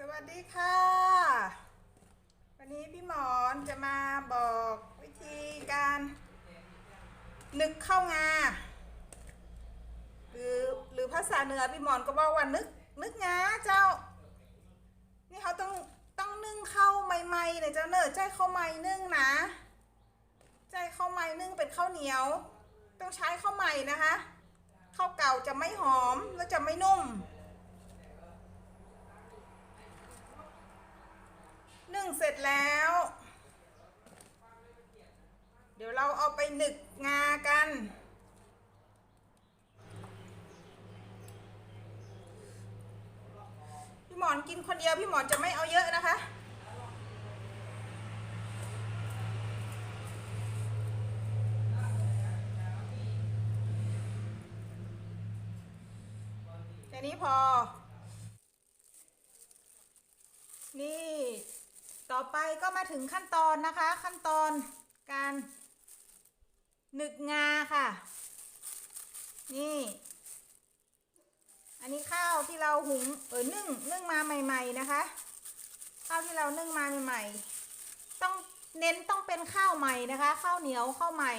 สวัสดีค่ะ วันนี้พี่หมอนจะมาบอกวิธีการนึกข้าวงา หรือหรือภาษาเหนือพี่หมอนก็บอกว่านึกนึกงาเจ้า นี่เขาต้องต้องนึ่งข้าวใหม่ๆเลยเจ้าเนอะใจข้าวใหม่นึ่งนะ ใจข้าวใหม่นึ่งเป็นข้าวเหนียว ต้องใช้ข้าวใหม่นะคะข้าวเก่าจะไม่หอมแล้วจะไม่นุ่ม นึ่งเสร็จแล้ว เดี๋ยวเราเอาไปหนึกงากัน พี่หมอนกินคนเดียวพี่หมอนจะไม่เอาเยอะนะคะแค่นี้พอ นี่ ต่อไปก็มาถึงขั้นตอนนะคะ ขั้นตอนการหนึกงาค่ะ นี่ อันนี้ข้าวที่เราหุงเออนึ่งนึ่งมาใหม่ ๆนะคะ ข้าวที่เรานึ่งมาใหม่ๆต้องเน้นต้องเป็นข้าวใหม่นะคะ ข้าวเหนียวข้าวใหม่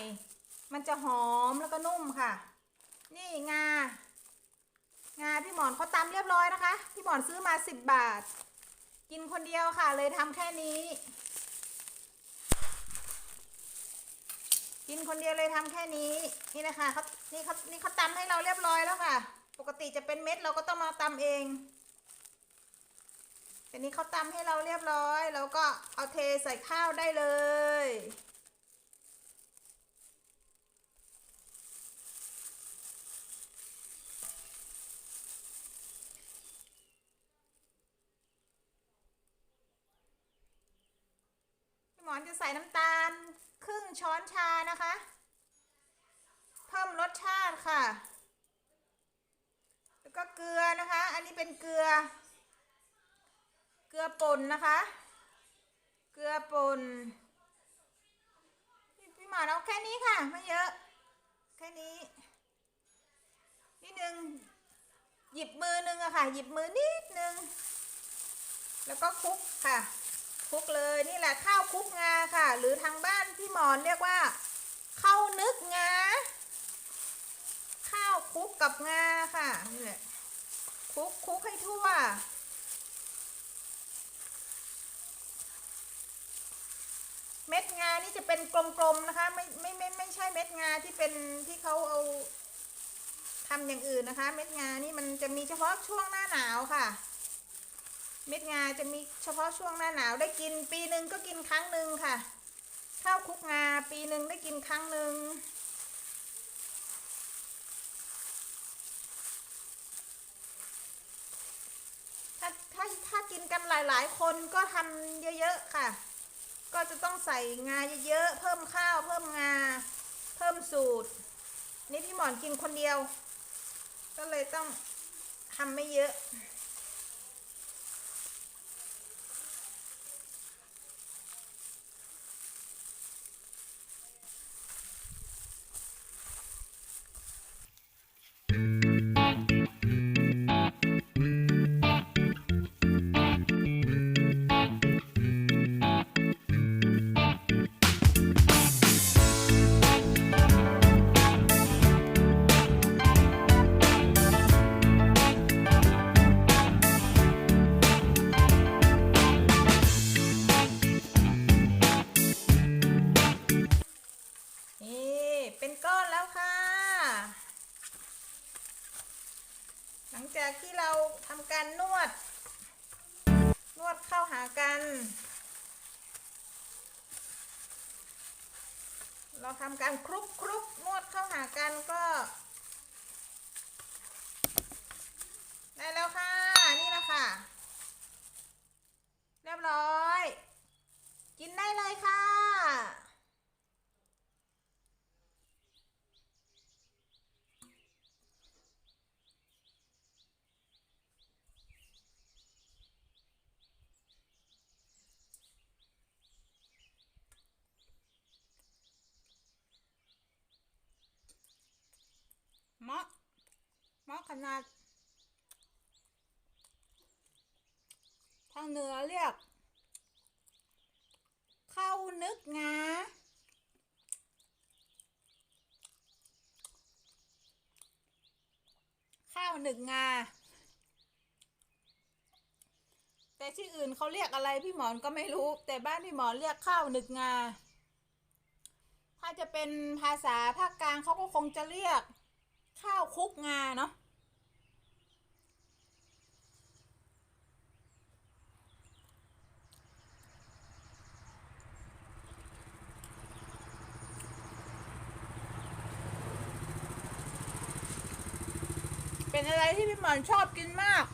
มันจะหอมแล้วก็นุ่มค่ะ นี่งางาพี่หมอนเขาตำเรียบร้อยนะคะ พี่หมอนซื้อมาสิบบาท กินคนเดียวค่ะเลยทำแค่นี้ กินคนเดียวเลยทำแค่นี้ นี่นะคะเขานี่เขานี่เขาตำให้เราเรียบร้อยแล้วค่ะ ปกติจะเป็นเม็ดเราก็ต้องมาตำเองแต่นี้เขาตำให้เราเรียบร้อย แล้วก็เอาเทใส่ข้าวได้เลย หมอนจะใส่น้ำตาล ครึ่งช้อนชานะคะ เพิ่มรสชาติค่ะ แล้วก็เกลือนะคะ อันนี้เป็นเกลือ เกลือป่นนะคะ เกลือป่นพี่หมอนเอาแค่นี้ค่ะ ไม่เยอะ แค่นี้ นิดนึง หยิบมือนึงอะค่ะ หยิบมือนิดนึง แล้วก็คลุกค่ะ คลุกเลยนี่แหละข้าวคลุกงาค่ะ หรือทางบ้านพี่หมอนเรียกว่าข้าวนึกงาข้าวคลุกกับงาค่ะนี่แหละคลุกคลุกให้ทั่วเม็ดงานี่จะเป็นกลมๆนะคะ ไม่ไม่ไม่ไม่ใช่เม็ดงาที่เป็นที่เขาเอาทำอย่างอื่นนะคะ เม็ดงานี่มันจะมีเฉพาะช่วงหน้าหนาวค่ะ เม็ดงาจะมีเฉพาะช่วงหน้าหนาวได้กิน ปีหนึ่งก็กินครั้งหนึ่งค่ะ ข้าวคุกงาปีหนึ่งได้กินครั้งหนึ่งถ้าถ้าถ้ากินกันหลาย ๆ คนก็ทำเยอะ ๆ ค่ะ ก็จะต้องใส่งาเยอะ ๆ เพิ่มข้าวเพิ่มงา เพิ่มสูตร นี่พี่หมอนกินคนเดียว ก็เลยต้องทำไม่เยอะ เป็นก้อนแล้วค่ะ หลังจากที่เราทำการนวด นวดเข้าหากัน เราทำการคลุกคลุกนวดเข้าหากันก็ ได้แล้วค่ะ นี่แหละค่ะ เรียบร้อย กินได้เลยค่ะ เหมาะเหมาะขนาดททางเหนือเรียก เข้านึกงาข้าวหนึ่งงา แต่ที่อื่นเขาเรียกอะไรพี่หมอนก็ไม่รู้ แต่บ้านพี่หมอนเรียกข้าวหนึ่งงา ถ้าจะเป็นภาษาภาคกลางเขาก็คงจะเรียก ข้าวคลุกงาเนาะเป็นอะไรที่พี่หมอนชอบกินมาก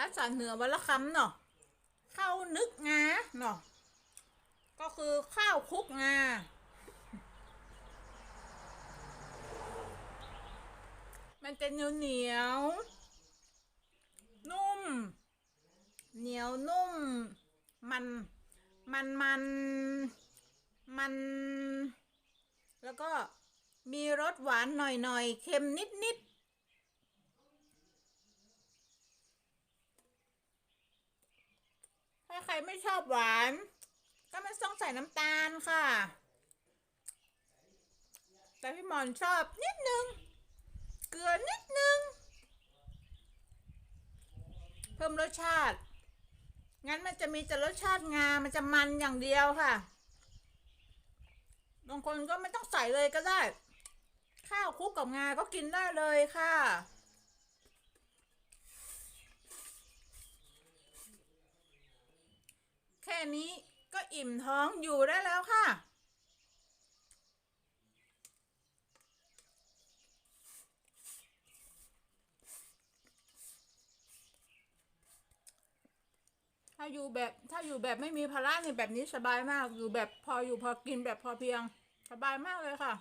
ภาษาเหนือวันละคำเนาะข้าวนึกงาเนาะก็คือข้าวคลุกงามันจะเหนียวเหนียวนุ่ม เหนียวนุ่ม มัน มันมัน มัน แล้วก็มีรสหวานหน่อยๆเค็มนิดๆถ้าใครไม่ชอบหวาน ก็ไม่ต้องใส่น้ำตาลค่ะ แต่พี่หมอนชอบนิดนึง เกลือนิดนึง เพิ่มรสชาติ งั้นมันจะมีแต่รสชาติงา มันจะมันอย่างเดียวค่ะ บางคนก็ไม่ต้องใส่เลยก็ได้ ข้าวคลุกกับงาก็กินได้เลยค่ะ แค่ นี้ก็อิ่มท้องอยู่ได้แล้วค่ะ ถ้าอยู่แบบถ้าอยู่แบบไม่มีภาระนี่แบบนี้สบายมากอยู่แบบพออยู่พอกินแบบพอเพียง สบายมากเลยค่ะ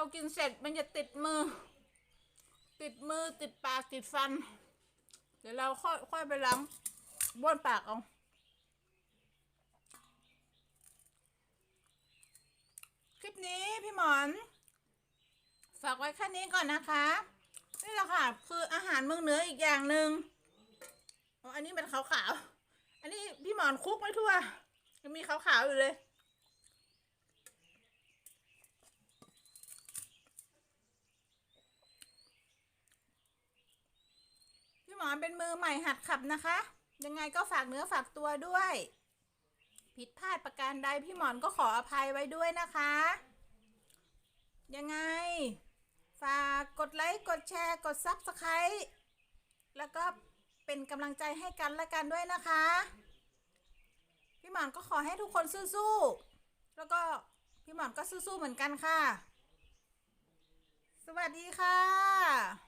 เรากินเสร็จมันจะติดมือ ติดมือติดปากติดฟัน เดี๋ยวเราค่อยค่อยไปล้างบ้วนปากเอาคลิปนี้พี่หมอน ฝากไว้แค่นี้ก่อนนะคะ นี่แหละค่ะ คืออาหารเมืองเหนืออีกอย่างหนึ่งอ๋ออันนี้เป็นขาวๆ อันนี้พี่หมอนคลุกไม่ทั่วยังมีขาวๆอยู่เลย พี่หม อนเป็นมือใหม่หัดขับนะคะ ยังไงก็ฝากเนื้อฝากตัวด้วย ผิดพลาดประการใดพี่หมอนก็ขออภัยไว้ด้วยนะคะ ยังไง ฝากกดไลค์กดแชร์ กดซับสไครต์แล้วก็เป็นกำลังใจให้กันและกันด้วยนะคะ พี่หมอนก็ขอให้ทุกคนสู้ๆแล้วก็พี่หมอนก็สู้ๆเหมือนกันค่ะ สวัสดีค่ะ